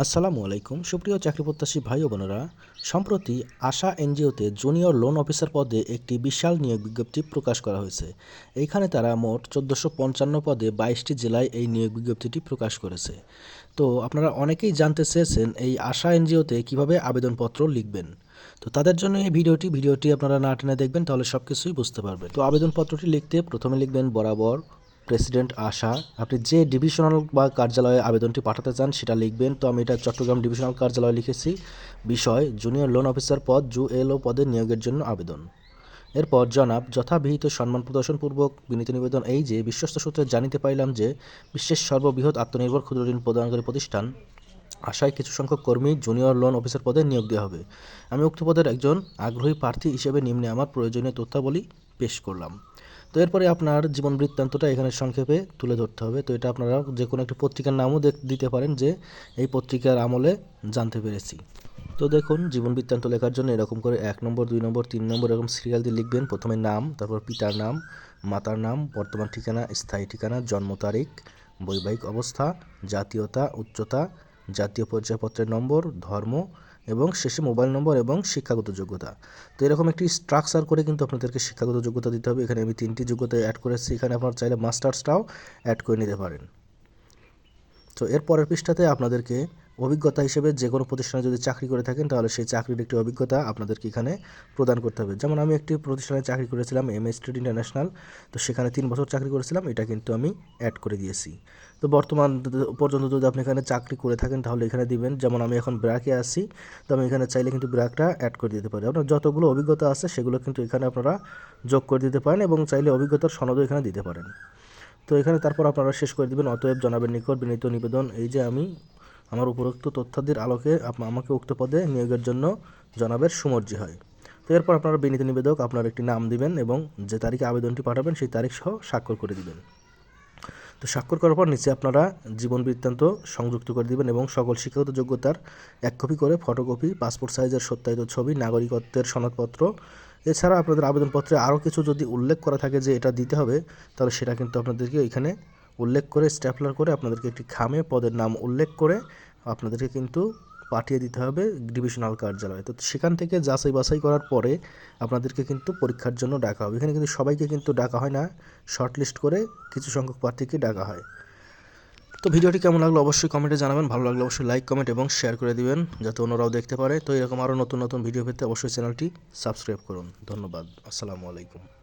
আসসালামু আলাইকুম। সুপ্রিয় চাকরি প্রত্যাশী ভাই ও বোনেরা, সম্প্রতি আশা এনজিওতে জুনিয়র লোন অফিসার পদে একটি বিশাল নিয়োগ বিজ্ঞপ্তি প্রকাশ করা হয়েছে। এইখানে তারা মোট চোদ্দোশো পঞ্চান্ন পদে বাইশটি জেলায় এই নিয়োগ বিজ্ঞপ্তিটি প্রকাশ করেছে। তো আপনারা অনেকেই জানতে চেয়েছেন এই আশা এনজিওতে কীভাবে আবেদনপত্র লিখবেন। তো তাদের জন্য এই ভিডিওটি ভিডিওটি আপনারা না টেনে দেখবেন তাহলে সব কিছুই বুঝতে পারবেন। তো আবেদনপত্রটি লিখতে প্রথমে লিখবেন বরাবর প্রেসিডেন্ট আশা, আপনি যে ডিভিশনাল বা কার্যালয়ে আবেদনটি পাঠাতে চান সেটা লিখবেন। তো আমি এটা চট্টগ্রাম ডিভিশনাল কার্যালয়ে লিখেছি। বিষয়, জুনিয়র লোন অফিসার পদ, জু এলও পদে নিয়োগের জন্য আবেদন। এরপর জনাব, যথাবিহিত সম্মান প্রদর্শনপূর্বক বিনীত নিবেদন এই যে, বিশ্বস্ত সূত্রে জানিতে পাইলাম যে, বিশ্বের সর্ববৃহৎ আত্মনির্ভর ক্ষুদ্র ঋণ প্রদানকারী প্রতিষ্ঠান আশায় কিছু সংখ্যক কর্মী জুনিয়র লোন অফিসার পদে নিয়োগ দেওয়া হবে। আমি উক্ত পদের একজন আগ্রহী প্রার্থী হিসেবে নিম্নে আমার প্রয়োজনীয় তথ্যাবলী পেশ করলাম। তো এরপরে আপনার জীবন বৃত্তান্তটা এখানে সংক্ষেপে তুলে ধরতে হবে। তো এটা আপনারা যে কোনো একটি পত্রিকার নামও দিতে পারেন যে এই পত্রিকার আমলে জানতে পেরেছি। তো দেখুন, জীবন বৃত্তান্ত লেখার জন্য এরকম করে এক নম্বর, দুই নম্বর, তিন নম্বর এরকম সিরিয়াল দিয়ে লিখবেন। প্রথমে নাম, তারপর পিতার নাম, মাতার নাম, বর্তমান ঠিকানা, স্থায়ী ঠিকানা, জন্ম তারিখ, বৈবাহিক অবস্থা, জাতীয়তা, উচ্চতা জাতীয় পরিচয়পত্রের নম্বর, ধর্ম এবং শেষে মোবাইল নম্বর এবং শিক্ষাগত যোগ্যতা। তো এরকম একটি স্ট্রাকচার করে কিন্তু আপনাদেরকে শিক্ষাগত যোগ্যতা দিতে হবে। এখানে আমি তিনটি যোগ্যতা অ্যাড করেছি। এখানে আপনার চাইলে মাস্টার্সটাও অ্যাড করে নিতে পারেন। তো এর পরের পৃষ্ঠাতে আপনাদেরকে অভিজ্ঞতা হিসেবে যে কোনো প্রতিষ্ঠানে যদি চাকরি করে থাকেন, তাহলে সেই চাকরির একটি অভিজ্ঞতা আপনাদেরকে এখানে প্রদান করতে হবে। যেমন আমি একটি প্রতিষ্ঠানে চাকরি করেছিলাম এম এস স্ট্রিট ইন্টারন্যাশনাল তো সেখানে তিন বছর চাকরি করেছিলাম, এটা কিন্তু আমি অ্যাড করে দিয়েছি। তো বর্তমান পর্যন্ত যদি আপনি এখানে চাকরি করে থাকেন, তাহলে এখানে দিবেন, যেমন আমি এখন ব্র্যাকে আসি তো আমি এখানে চাইলে কিন্তু ব্র্যাকটা অ্যাড করে দিতে পারি। আপনার যতগুলো অভিজ্ঞতা আছে, সেগুলো কিন্তু এখানে আপনারা যোগ করে দিতে পারেন এবং চাইলে অভিজ্ঞতার সনদও এখানে দিতে পারেন। তো এখানে তারপর আপনারা শেষ করে দিবেন, অতএব জনাবের নিকট বিনীত নিবেদন, এই যে আমি আমার উপরোক্ত তথ্যাদির আলোকে আমাকে উক্ত পদে নিয়োগের জন্য জনাবের সুমর্জি হয়। তো এরপর আপনারা বিনীত নিবেদক আপনার একটি নাম দিবেন এবং যে তারিখে আবেদনটি পাঠাবেন সেই তারিখ সহ স্বাক্ষর করে দিবেন। তো স্বাক্ষর করার পর নিচে আপনারা জীবন বৃত্তান্ত সংযুক্ত করে দিবেন এবং সকল শিক্ষাগত যোগ্যতার এক কপি করে ফটোকপি, পাসপোর্ট সাইজের সত্যায়িত ছবি, নাগরিকত্বের সনদপত্র, এছাড়া আপনাদের আবেদনপত্রে আরও কিছু যদি উল্লেখ করা থাকে যে এটা দিতে হবে, তাহলে সেটা কিন্তু আপনাদেরকে এখানে উল্লেখ করে, স্ট্যাপলার করে আপনাদেরকে একটি খামে পদের নাম উল্লেখ করে আপনাদেরকে কিন্তু পাঠিয়ে দিতে হবে ডিভিশনাল কার্যালয়ে। তো সেখান থেকে যাচাই বাছাই করার পরে আপনাদেরকে কিন্তু পরীক্ষার জন্য ডাকা হবে। এখানে কিন্তু সবাইকে কিন্তু ডাকা হয় না শর্ট লিস্ট করে কিছু সংখ্যক প্রার্থীকে ডাকা হয়। তো ভিডিওটি কেমন লাগল অবশ্যই কমেন্টে জানাবেন, ভালো লাগলে অবশ্যই লাইক, কমেন্ট এবং শেয়ার করে দিবেন যাতে অন্যরাও দেখতে পারে। তো এরকম আরও নতুন নতুন ভিডিও পেতে অবশ্যই চ্যানেলটি সাবস্ক্রাইব করুন। ধন্যবাদ। আসসালামু আলাইকুম।